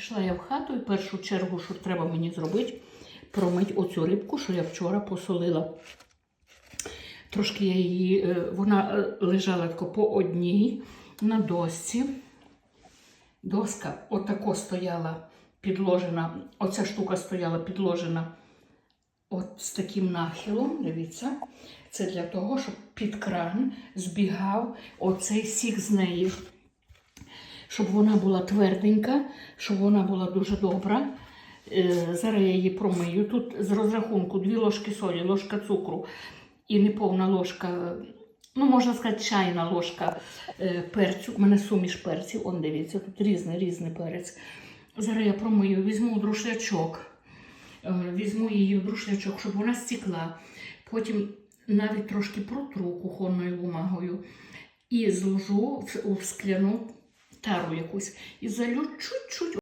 Прийшла я в хату і в першу чергу, що треба мені зробити, промити оцю рибку, що я вчора посолила. Трошки я її, е, вона е, лежала по одній на досці. Доска отако стояла підложена, оця штука стояла підложена от з таким нахилом. Дивіться, це для того, щоб під кран збігав оцей сік з неї. Щоб вона була тверденька, щоб вона була дуже добра. Е, Зараз я її промию. Тут з розрахунку дві ложки солі, ложка цукру і неповна ложка, ну можна сказати, чайна ложка е, перцю. У мене суміш перців, он дивіться, тут різний різний перець. Зараз я промию, візьму друшлячок, е, візьму її в друшлячок, щоб вона стікла. Потім навіть трошки протру кухонною бумагою і зложу в, в скляну тару якусь і залю чуть-чуть